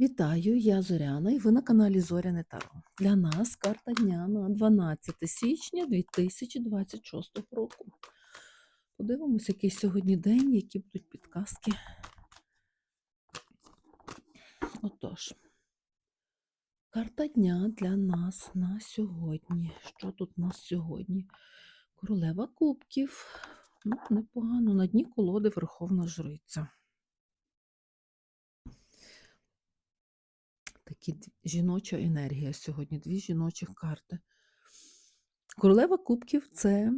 Вітаю, я Зоряна, і ви на каналі Зоряне Таро. Для нас карта дня на 12 січня 2026 року. Подивимося, який сьогодні день, які будуть підказки. Отож, карта дня для нас на сьогодні. Що тут у нас сьогодні? Королева кубків. Ну, непогано. На дні колоди Верховна Жриця. Такі жіноча енергія сьогодні, дві жіночих карти. Королева кубків це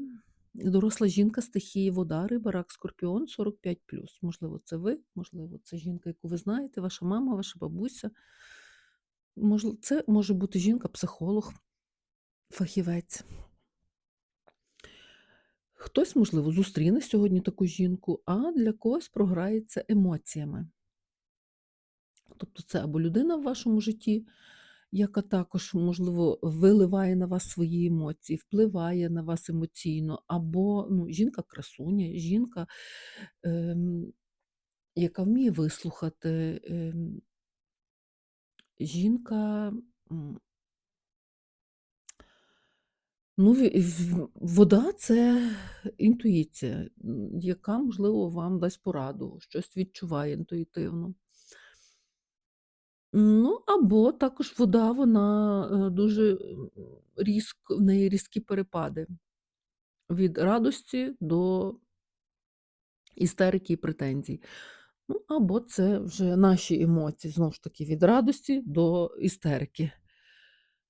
доросла жінка стихії вода, риба, рак, скорпіон 45 Можливо, це ви, можливо, це жінка, яку ви знаєте, ваша мама, ваша бабуся. Це може бути жінка, психолог, фахівець. Хтось, можливо, зустріне сьогодні таку жінку, а для когось програється емоціями. Тобто це або людина в вашому житті, яка також, можливо, виливає на вас свої емоції, впливає на вас емоційно, або ну, жінка-красуня, жінка, ем, яка вміє вислухати, ем, жінка. Ну, вода це інтуїція, яка, можливо, вам дасть пораду, щось відчуває інтуїтивно. Ну, або також вода, вона е, дуже різко, в неї різкі перепади від радості до істерики і претензій. Ну, або це вже наші емоції, знову ж таки, від радості до істерики.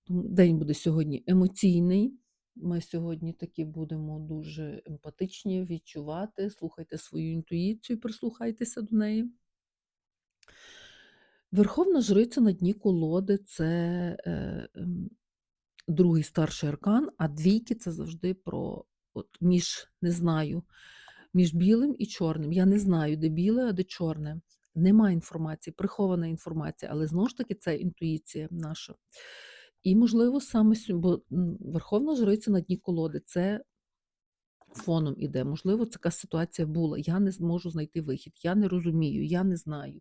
День буде сьогодні емоційний. Ми сьогодні такі будемо дуже емпатичні, відчувати, слухайте свою інтуїцію, прислухайтеся до неї. Верховна жриця на дні колоди це е, ем, другий старший аркан, а двійки це завжди про от, між, не знаю, між білим і чорним. Я не знаю, де біле, а де чорне. Нема інформації, прихована інформація, але знову ж таки це інтуїція наша. І, можливо, саме бо Верховна жриця на дні колоди це фоном іде. Можливо, така ситуація була. Я не зможу знайти вихід, я не розумію, я не знаю.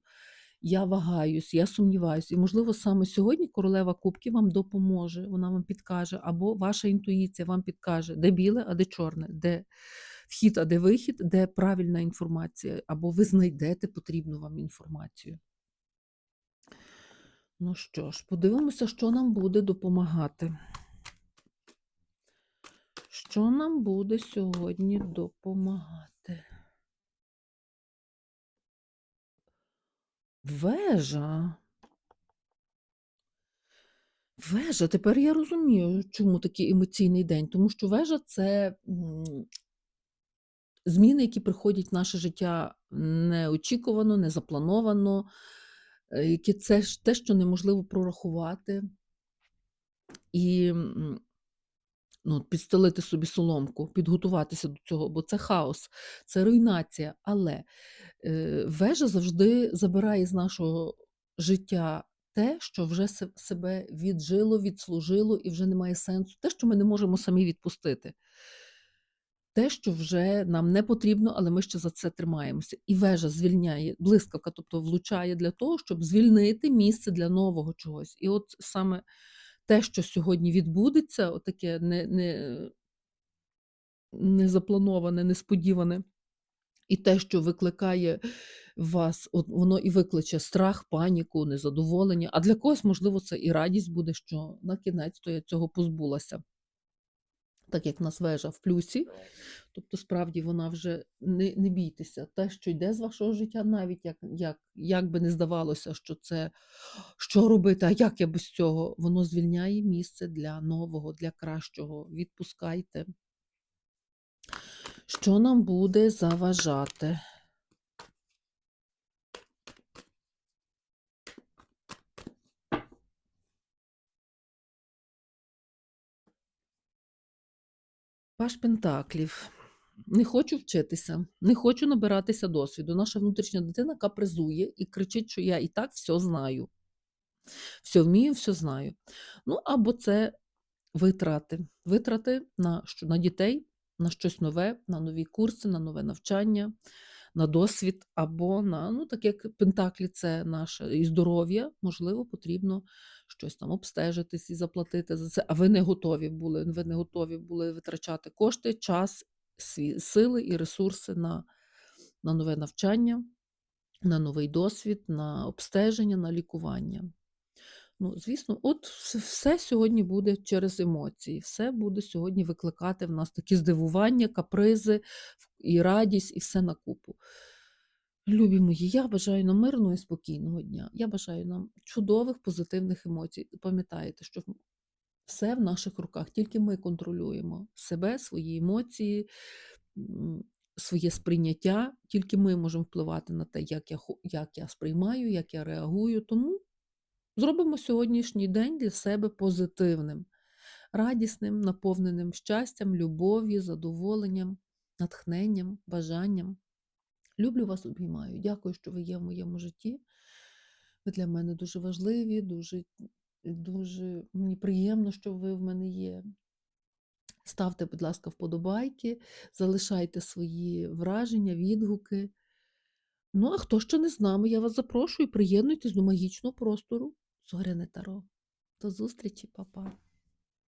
Я вагаюсь, я сумніваюся. І, можливо, саме сьогодні королева кубків вам допоможе, вона вам підкаже, або ваша інтуїція вам підкаже, де біле, а де чорне, де вхід, а де вихід, де правильна інформація, або ви знайдете потрібну вам інформацію. Ну що ж, подивимося, що нам буде допомагати. Що нам буде сьогодні допомагати? Вежа. Вежа, тепер я розумію, чому такий емоційний день. Тому що вежа це зміни, які приходять в наше життя неочікувано, незаплановано, е, які це те, що неможливо прорахувати. І ну, підстелити собі соломку, підготуватися до цього, бо це хаос, це руйнація. Але е, вежа завжди забирає з нашого життя те, що вже себе віджило, відслужило і вже немає сенсу. Те, що ми не можемо самі відпустити. Те, що вже нам не потрібно, але ми ще за це тримаємося. І вежа звільняє, блискавка, тобто влучає для того, щоб звільнити місце для нового чогось. І от саме те, що сьогодні відбудеться, отаке не, не, незаплановане, несподіване, і те, що викликає вас, от воно і викличе страх, паніку, незадоволення. А для когось, можливо, це і радість буде, що на кінець то я цього позбулася. Так як нас вежа в плюсі, тобто, справді вона вже не, не бійтеся. Те, що йде з вашого життя, навіть як, як, як би не здавалося, що це що робити, а як я без цього, воно звільняє місце для нового, для кращого. Відпускайте. Що нам буде заважати? Паш Пентаклів. Не хочу вчитися, не хочу набиратися досвіду. Наша внутрішня дитина капризує і кричить, що я і так все знаю. Все вмію, все знаю. Ну, або це витрати. Витрати на, на дітей, на щось нове, на нові курси, на нове навчання, на досвід або на, ну, так як пентаклі це наше і здоров'я, можливо, потрібно щось там обстежитись і заплатити за це. А ви не готові були, ви не готові були витрачати кошти, час, сві- сили і ресурси на, на нове навчання, на новий досвід, на обстеження, на лікування. Ну, звісно, от все сьогодні буде через емоції, все буде сьогодні викликати в нас такі здивування, капризи і радість, і все на купу. Любі мої, я бажаю нам мирного і спокійного дня. Я бажаю нам чудових позитивних емоцій. Пам'ятаєте, що все в наших руках, тільки ми контролюємо себе, свої емоції, своє сприйняття, тільки ми можемо впливати на те, як я, як я сприймаю, як я реагую. Тому зробимо сьогоднішній день для себе позитивним, радісним, наповненим щастям, любов'ю, задоволенням, натхненням, бажанням. Люблю вас, обіймаю. Дякую, що ви є в моєму житті. Ви для мене дуже важливі, дуже, дуже мені приємно, що ви в мене є. Ставте, будь ласка, вподобайки, залишайте свої враження, відгуки. Ну, а хто ще не з нами, я вас запрошую, приєднуйтесь до магічного простору Зоряне Таро. До зустрічі, па-па.